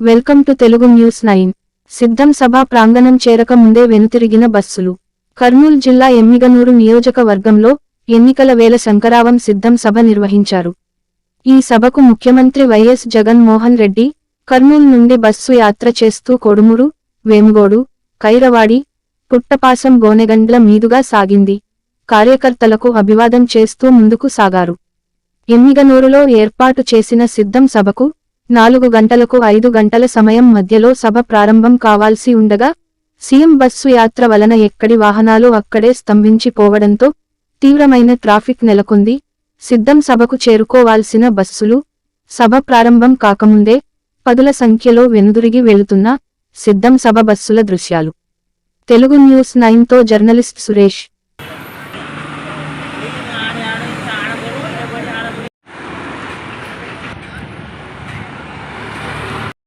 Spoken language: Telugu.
Welcome to Telugu news nine. Siddham Sabha ప్రాంగణం చేరక ముందే వెనుతిరిగిన బస్సులు. కర్నూలు జిల్లా ఎమ్మిగనూరు నియోజకవర్గంలో ఎన్నికల వేళ శంకరావం సిద్ధం సభ నిర్వహించారు. ఈ సభకు ముఖ్యమంత్రి వైఎస్ జగన్ మోహన్ రెడ్డి కర్నూలు నుండి బస్సు యాత్ర చేస్తూ కొడుమురు వేముగోడు కైరవాడి పుట్టపాసం గోనెగండ్ల మీదుగా సాగింది. కార్యకర్తలకు అభివాదం చేస్తూ ముందుకు సాగారు. ఎమ్మిగనూరులో ఏర్పాటు చేసిన సిద్ధం సభకు నాలుగు గంటలకు ఐదు గంటల సమయం మధ్యలో సభ ప్రారంభం కావాల్సి ఉండగా సీఎం బస్సు యాత్ర వలన ఎక్కడి వాహనాలు అక్కడే స్తంభించిపోవడంతో తీవ్రమైన ట్రాఫిక్ నెలకొంది. సిద్ధం సభకు చేరుకోవాల్సిన బస్సులు సభ ప్రారంభం కాకముందే పదుల సంఖ్యలో వెనుదిరిగి వెళుతున్న సిద్ధం సభ బస్సుల దృశ్యాలు. తెలుగు న్యూస్ నైన్తో జర్నలిస్ట్ సురేష్.